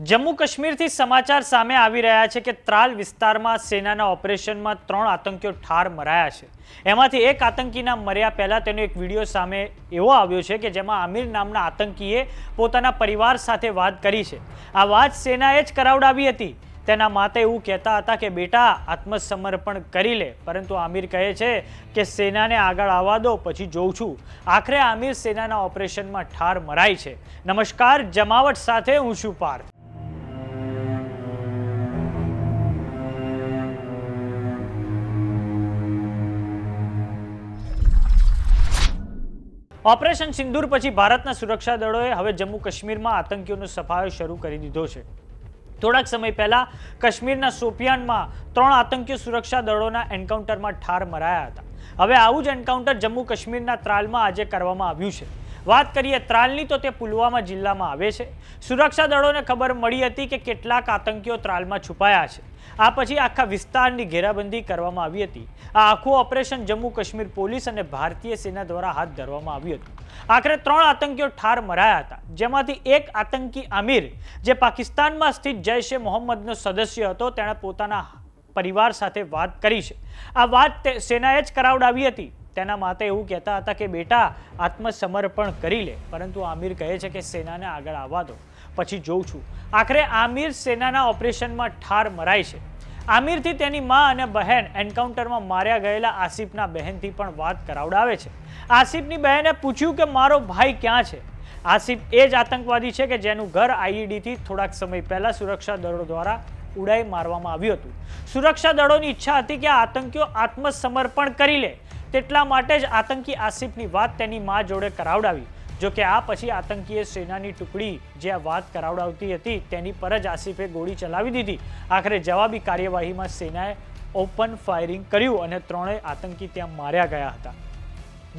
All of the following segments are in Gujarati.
જમ્મુ કાશ્મીરથી સમાચાર સામે આવી રહ્યા છે કે ત્રાલ વિસ્તારમાં સેનાના ઓપરેશનમાં ત્રણ આતંકીઓ ઠાર મરાયા છે. એમાંથી એક આતંકીના મર્યા પહેલા તેનો એક વીડિયો સામે એવો આવ્યો છે કે જેમાં આમિર નામના આતંકીએ પોતાના પરિવાર સાથે વાત કરી છે. આ વાત સેનાએ જ કરાવડાવી હતી. તેના માતે એવું કહેતા હતા કે, બેટા, આત્મસમર્પણ કરી લે. પરંતુ આમિર કહે છે કે, સેનાને આગળ આવવા દો, પછી જોઉં છું. આખરે આમિર સેનાના ઓપરેશનમાં ઠાર મરાય છે. નમસ્કાર, જમાવટ સાથે હું છું પાર્થ. ઓપરેશન સિંદૂર પછી ભારતના સુરક્ષા દળોએ હવે જમ્મુ કાશ્મીરમાં આતંકીઓનો સફાયો શરૂ કરી દીધો છે. થોડાક સમય પહેલા કાશ્મીરના સોપિયાનમાં ત્રણ આતંકીઓ સુરક્ષા દળોના એન્કાઉન્ટરમાં ઠાર મરાયા હતા. હવે આવું જ એન્કાઉન્ટર જમ્મુ કાશ્મીરના ત્રાલમાં આજે કરવામાં આવ્યું છે. વાત કરીએ ત્રાલની, તો તે પુલવામા જિલ્લામાં આવે છે. સુરક્ષા દળોને ખબર મળી હતી કે કેટલાક આતંકીઓ ત્રાલમાં છુપાયા છે. આ પછી આખા વિસ્તારની ઘેરાબંધી કરવામાં આવી હતી. આ આખું ઓપરેશન જમ્મુ કાશ્મીર પોલીસ અને ભારતીય સેના દ્વારા હાથ ધરવામાં આવ્યું હતું. આખરે ત્રણ આતંકીઓ ઠાર મરાયા હતા. જેમાંથી એક આતંકી આમિર, જે પાકિસ્તાનમાં સ્થિત જૈશ એ મોહમ્મદનો સદસ્ય હતો, તેણે પોતાના પરિવાર સાથે વાત કરી છે. આ વાત સેનાએ જ કરાવડાવી હતી. તેના માતા એવું કહેતા હતા કે, બેટા, આત્મસમર્પણ કરી લે. પરંતુ આમિર કહે છે કે, સેનાને આગળ આવવા દો, પછી જોઉં છું. આખરે આમિર સેનાના ઓપરેશનમાં ઠાર મરાય છે. આમિરથી તેની મા અને બહેન એન્કાઉન્ટરમાં માર્યા ગયેલા આસિફના બહેનથી પણ વાત કરાવડાવે છે. આસિફની બહેને પૂછ્યું કે, મારો ભાઈ ક્યાં છે? આસિફ એ જ આતંકવાદી છે કે, જેનું ઘર આઈઈડીથી થોડાક સમય પહેલા સુરક્ષા દળો દ્વારા ઉડાઈ મારવામાં આવ્યું હતું. સુરક્ષા દળોની ઈચ્છા હતી કે આતંકીઓ આત્મસમર્પણ કરી લે. તેટલા માટે જ આતંકી આસિફની વાત તેની મા જોડે કરાવડાવી. જો કે આ પછી આતંકીય સેનાની ટુકડી જે આ વાત કરાવડાવતી હતી તેની પર જ આસિફે ગોળી ચલાવી દીધી. આખરે જવાબી કાર્યવાહીમાં સેનાએ ઓપન ફાયરિંગ કર્યું અને ત્રણેય આતંકી ત્યાં માર્યા ગયા હતા.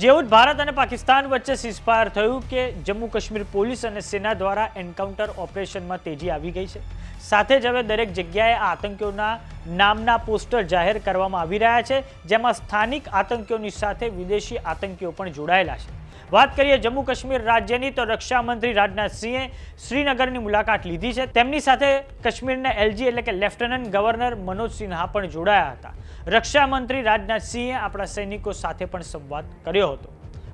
જેવું જ ભારત અને પાકિસ્તાન વચ્ચે સીઝફાયર થયું કે જમ્મુ કાશ્મીર પોલીસ અને સેના દ્વારા એન્કાઉન્ટર ઓપરેશનમાં તેજી આવી ગઈ છે. સાથે જ હવે દરેક જગ્યાએ આતંકીઓના નામના પોસ્ટર જાહેર કરવામાં આવી રહ્યા છે, જેમાં સ્થાનિક આતંકીઓની સાથે વિદેશી આતંકીઓ પણ જોડાયેલા છે. વાત કરીએ જમ્મુ કાશ્મીર રાજ્યની, તો રક્ષામંત્રી રાજનાથસિંહે શ્રીનગરની મુલાકાત લીધી છે. તેમની સાથે કાશ્મીરના એલજી એટલે કે લેફ્ટનન્ટ ગવર્નર મનોજ સિન્હા પણ જોડાયા હતા. રક્ષામંત્રી રાજનાથસિંહે આપણા સૈનિકો સાથે પણ સંવાદ કર્યો હતો.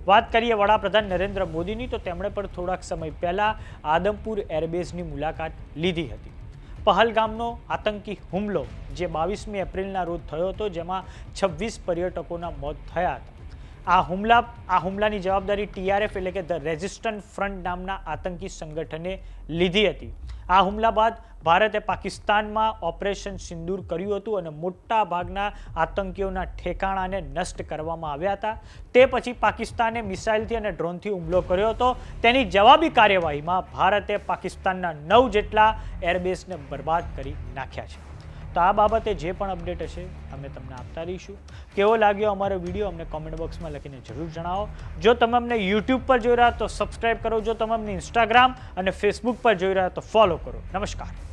વાત કરીએ વડાપ્રધાન નરેન્દ્ર મોદીની, તો તેમણે પણ થોડાક સમય પહેલા આદમપુર એરબેઝની મુલાકાત લીધી હતી. પહલગામનો આતંકી હુમલો, જે બાવીસમી એપ્રિલના રોજ થયો હતો, જેમાં છવ્વીસ પર્યટકોના મોત થયા હતા. આ હુમલા, આ હુમલાની જવાબદારી ટીઆરએફ એટલે કે ધ રેઝિસ્ટન્ટ ફ્રન્ટ નામના આતંકી સંગઠને લીધી હતી. આ હુમલા બાદ ભારતે પાકિસ્તાનમાં ઓપરેશન સિંદૂર કર્યું હતું અને મોટા ભાગના આતંકીઓના ઠેકાણાને નષ્ટ કરવામાં આવ્યા હતા. તે પછી પાકિસ્તાને મિસાઇલથી અને ડ્રોનથી હુમલો કર્યો હતો. તેની જવાબી કાર્યવાહીમાં ભારતે પાકિસ્તાનના નવ જેટલા એરબેઝને બરબાદ કરી નાખ્યા છે. તો આ બાબતે જે પણ અપડેટ હશે, અમે તમને આપતા રહીશું. કેવો લાગ્યો અમારો વીડિયો અમને કોમેન્ટ બોક્સમાં લખીને જરૂર જણાવો. જો તમે અમને યુટ્યુબ પર જોઈ રહ્યા તો સબસ્ક્રાઈબ કરો. જો તમે અમને ઇન્સ્ટાગ્રામ અને ફેસબુક પર જોઈ રહ્યા તો ફોલો કરો. નમસ્કાર.